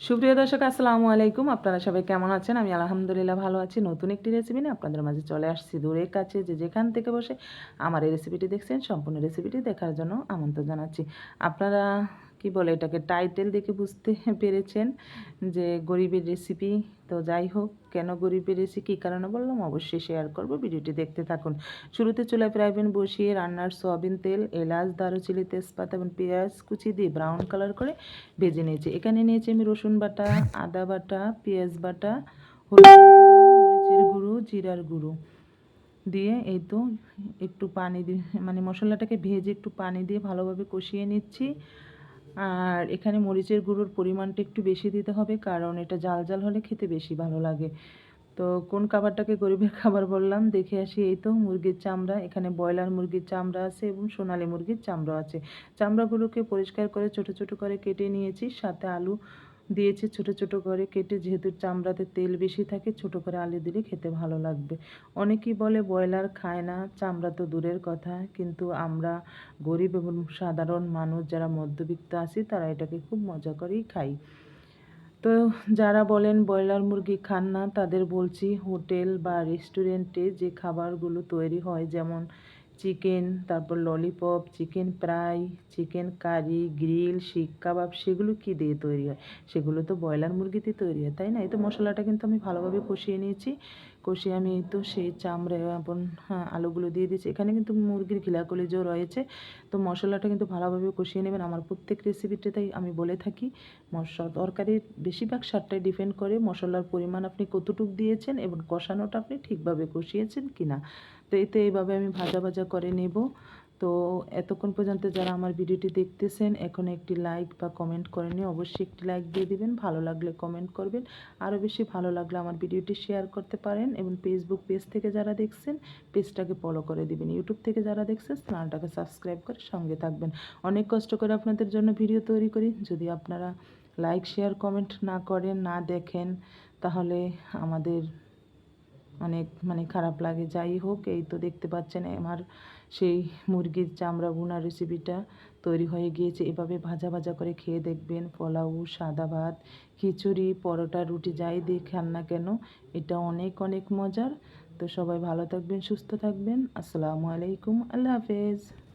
সুপ্রিয় দর্শক, আসসালামু আলাইকুম। আপনারা সবাই কেমন আছেন? আমি আলহামদুলিল্লাহ ভালো আছি। নতুন একটি রেসিপি নিয়ে আপনাদের মাঝে চলে আসছি। দূরের কাছে যে যেখান থেকে বসে আমার এই রেসিপিটি দেখছেন, সম্পূর্ণ রেসিপিটি দেখার জন্য আমন্ত্রণ জানাচ্ছি। আপনারা কি বলে এটাকে টাইটেল দেখে বুঝতে পেরেছেন যে গরিবের রেসিপি তো যাই হোক, কেন গরিবের রেসিপি কী কারণে বললাম? অবশ্যই শেয়ার করব, ভিডিওটি দেখতে থাকুন। শুরুতে চুলা ফ্রাইপ্যান বসিয়ে রান্নার সয়াবিন তেল, এলাচ, দারুচিনি, তেজপাতা এবং পেঁয়াজ কুচি দিয়ে ব্রাউন কালার করে ভেজে নিয়েছি। এখানে নিয়েছি আমি রসুন বাটা, আদা বাটা, পেঁয়াজ বাটা মরিচের গুঁড়ো, জিরার গুঁড়ো দিয়ে এই তো একটু পানি দিয়ে মানে মশলাটাকে ভেজে একটু পানি দিয়ে ভালোভাবে কষিয়ে নিচ্ছি। আর এখানে মরিচের গুঁড়োর পরিমাণটা একটু বেশি দিতে হবে, কারণ এটা জাল জাল হলে খেতে বেশি ভালো লাগে। তো কোন খাবারটাকে গরিবের খাবার বললাম, দেখে আসি এই তো মুরগির চামড়া। এখানে ব্রয়লার মুরগির চামড়া আছে এবং সোনালি মুরগির চামড়া আছে। চামড়াগুলোকে পরিষ্কার করে, ছোট ছোট করে কেটে নিয়েছি, সাথে আলু দিয়েছি ছোট ছোট করে কেটে, যেহেতু চামড়াতে তেল বেশি থাকে, ছোট করে আলু দিলে খেতে ভালো লাগবে। অনেকেই বলে ব্রয়লার খায় না, চামড়া তো দূরের কথা, কিন্তু আমরা গরিব এবং সাধারণ মানুষ যারা মধ্যবিত্ত আছি, তারা এটাকে খুব মজা করেই খাই। তো যারা বলেন ব্রয়লার মুরগি খান না, তাদের বলছি হোটেল বা রেস্টুরেন্টে যে খাবারগুলো তৈরি হয়, যেমন চিকেন, তারপর lollipop chicken fry chicken curry grill seekh kebab, সেগুলো কি দিয়ে তৈরি হয়? সেগুলো তো ব্রয়লার মুরগিতে তৈরি হয়, তাই না? এই তো মশলাটা কিন্তু আমি ভালোভাবে কষিয়ে নিয়েছি। কষিয়ে আমি তো সেই চামড়া এবং হ্যাঁ আলুগুলো দিয়ে দিয়েছি। এখানে কিন্তু মুরগির ঘিলা কলিজও রয়েছে। তো মশলাটা কিন্তু ভালোভাবে কষিয়ে নেবেন। আমার প্রত্যেক রেসিপিতে তাই আমি বলে থাকি, মশলা তরকারির বেশিরভাগ স্বাদটাই ডিপেন্ড করে মশলার পরিমাণ আপনি কতটুক দিয়েছেন এবং কষানোটা আপনি ঠিকভাবে কষিয়েছেন কি না তো এতে এইভাবে আমি ভাজা ভাজা করে নেব। তো এতক্ষণ পর্যন্ত যারা আমার ভিডিওটি দেখতেছেন এখন একটি লাইক বা কমেন্ট করেনি অবশ্যই একটি লাইক দিয়ে দিবেন। ভালো লাগলে কমেন্ট করবেন। আরও বেশি ভালো লাগলে আমার ভিডিওটি শেয়ার করতে পারেন এবং ফেসবুক পেজ থেকে যারা দেখছেন পেজটাকে ফলো করে দিবেন। ইউটিউব থেকে যারা দেখছেন চ্যানেলটাকে সাবস্ক্রাইব করে সঙ্গে থাকবেন। অনেক কষ্ট করে আপনাদের জন্য ভিডিও তৈরি করি। যদি আপনারা লাইক শেয়ার কমেন্ট না করেন, না দেখেন, তাহলে আমাদের অনেক মানে খারাপ লাগে। যাই হোক, এই তো দেখতে পাচ্ছেন আমার সেই মুরগির চামড়া বোনা রেসিপিটা তৈরি হয়ে গিয়েছে। এভাবে ভাজা ভাজা করে খেয়ে দেখবেন, পোলাও, সাদা ভাত, খিচুড়ি, পরোটা, রুটি, যাই দিয়ে খান না কেন, এটা অনেক অনেক মজার। তো সবাই ভালো থাকবেন, সুস্থ থাকবেন। আসসালামু আলাইকুম, আল্লাহ হাফেজ।